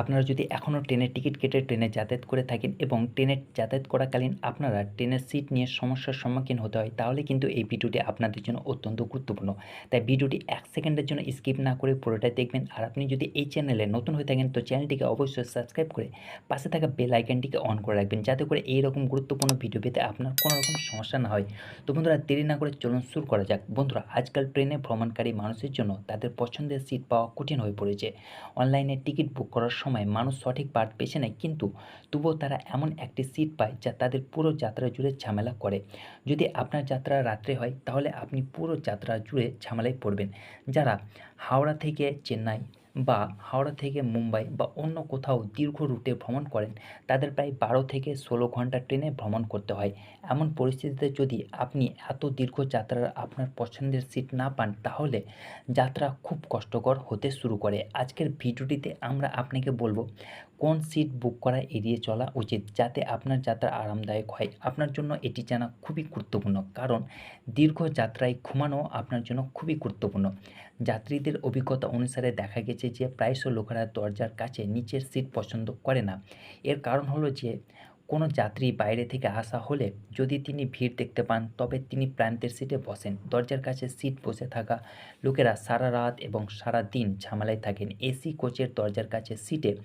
আপনারা যদি এখনও ট্রেনের টিকিট কেটে ট্রেনে যাতায়াত করে থাকেন এবং ট্রেনে যাতায়াত করাকালীন আপনারা ট্রেনের সিট নিয়ে সমস্যার সম্মুখীন হতে হয়, তাহলে কিন্তু এই ভিডিওটি আপনাদের জন্য অত্যন্ত গুরুত্বপূর্ণ। তাই ভিডিওটি এক সেকেন্ডের জন্য স্কিপ না করে পুরোটাই দেখবেন। আর আপনি যদি এই চ্যানেলে নতুন হয়ে থাকেন, তো চ্যানেলটিকে অবশ্যই সাবস্ক্রাইব করে পাশে থাকা বেল আইকনটিকে অন করে রাখবেন, যাতে করে এই রকম গুরুত্বপূর্ণ ভিডিও পেতে আপনার কোনো রকম সমস্যা না হয়। তো বন্ধুরা, দেরি না করে চলুন শুরু করা যাক। বন্ধুরা, আজকাল ট্রেনে ভ্রমণকারী মানুষের জন্য তাদের পছন্দের সিট পাওয়া কঠিন হয়ে পড়েছে। অনলাইনে টিকিট বুক করার সময় মানুষ সঠিক বার্থ বেছে নেয় কিন্তু তবুও তারা এমন একটি সিট পায় যা তাদের পুরো যাত্রা জুড়ে ঝামেলা করে। যদি আপনার যাত্রা রাত্রে হয়, তাহলে আপনি পুরো যাত্রা জুড়ে ঝামেলায় পড়বেন। যারা হাওড়া থেকে চেন্নাই বা হাওড়া থেকে মুম্বাই বা অন্য কোথাও দীর্ঘ রুটে ভ্রমণ করেন, তাদের প্রায় বারো থেকে ষোলো ঘণ্টা ট্রেনে ভ্রমণ করতে হয়। এমন পরিস্থিতিতে যদি আপনি এত দীর্ঘ যাত্রার আপনার পছন্দের সিট না পান, তাহলে যাত্রা খুব কষ্টকর হতে শুরু করে। আজকের ভিডিওটিতে আমরা আপনাকে বলব, কোন সিট বুক করা এড়িয়ে চলা উচিত যাতে আপনার যাত্রা আরামদায়ক হয়। আপনার জন্য এটি জানা খুবই গুরুত্বপূর্ণ, কারণ দীর্ঘ যাত্রায় ঘুমানো আপনার জন্য খুবই গুরুত্বপূর্ণ। যাত্রীদের অভিজ্ঞতা অনুসারে দেখা গেছে যে প্রায়শ লোকেরা দরজার কাছে নিচের সিট পছন্দ করে না। এর কারণ হলো যে, কোনো যাত্রী বাইরে থেকে আসা হলে যদি তিনি ভিড় দেখতে পান, তবে তিনি প্রান্তের সিটে বসেন। দরজার কাছে সিট বসে থাকা লোকেরা সারা রাত এবং সারা দিন ঝামেলায় থাকেন। এসি কোচের দরজার কাছে সিটে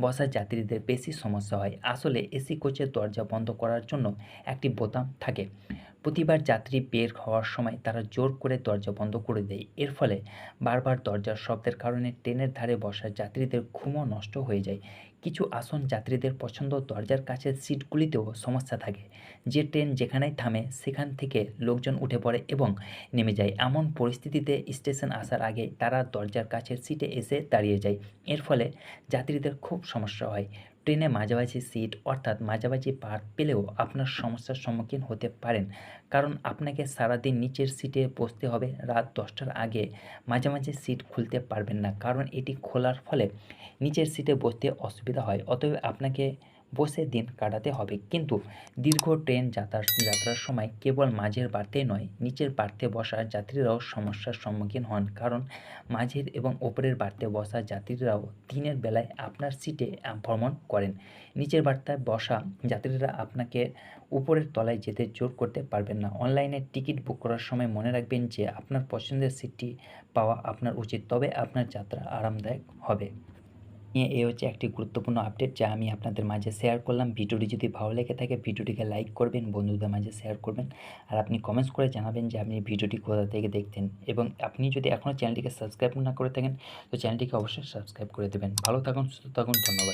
বসা যাত্রীদের বেশি সমস্যা হয়। আসলে এসি কোচের দরজা বন্ধ করার জন্য একটি বোতাম থাকে। প্রতিবার যাত্রী বের হওয়ার সময় তারা জোর করে দরজা বন্ধ করে দেয়। এর ফলে বারবার দরজার শব্দের কারণে ট্রেনের ধারে বসা যাত্রীদের ঘুমও নষ্ট হয়ে যায়। কিছু আসন যাত্রীদের পছন্দ দরজার কাছের সিটগুলিতেও সমস্যা থাকে। যে ট্রেন যেখানেই থামে, সেখান থেকে লোকজন উঠে পড়ে এবং নেমে যায়। এমন পরিস্থিতিতে স্টেশন আসার আগে তারা দরজার কাছের সিটে এসে দাঁড়িয়ে যায়। এর ফলে যাত্রীদের খুব সমস্যা হয়। ট্রেনে মাঝামাঝি সিট অর্থাৎ মাঝামাঝি পার্ট পেলেও আপনার সমস্যার সম্মুখীন হতে পারেন। কারণ আপনাকে সারাদিন নিচের সিটে বসতে হবে রাত দশটার আগে। মাঝামাঝি সিট খুলতে পারবেন না, কারণ এটি খোলার ফলে নিচের সিটে বসতে অসুবিধা হয়। অতএব আপনাকে বসে দিন কাটাতে হবে। কিন্তু দীর্ঘ ট্রেন যাত্রার যাত্রার সময় কেবল মাঝের বার্থে নয়, নিচের বার্থে বসা যাত্রীরাও সমস্যার সম্মুখীন হন। কারণ মাঝের এবং ওপরের বার্থে বসা যাত্রীরাও দিনের বেলায় আপনার সিটে ভ্রমণ করেন। নিচের বার্তায় বসা যাত্রীরা আপনাকে উপরের তলায় যেতে জোর করতে পারবেন না। অনলাইনে টিকিট বুক করার সময় মনে রাখবেন যে আপনার পছন্দের সিটটি পাওয়া আপনার উচিত, তবে আপনার যাত্রা আরামদায়ক হবে। নিয়ে এ হচ্ছে একটি গুরুত্বপূর্ণ আপডেট যা আমি আপনাদের মাঝে শেয়ার করলাম। ভিডিওটি যদি ভালো লেগে থাকে, ভিডিওটিকে লাইক করবেন, বন্ধুদের মাঝে শেয়ার করবেন। আর আপনি কমেন্টস করে জানাবেন যে আপনি ভিডিওটি কোথা থেকে দেখতেন। এবং আপনি যদি এখনও চ্যানেলটিকে সাবস্ক্রাইব না করে থাকেন, তো চ্যানেলটিকে অবশ্যই সাবস্ক্রাইব করে দেবেন। ভালো থাকুন, সুস্থ থাকুন, ধন্যবাদ।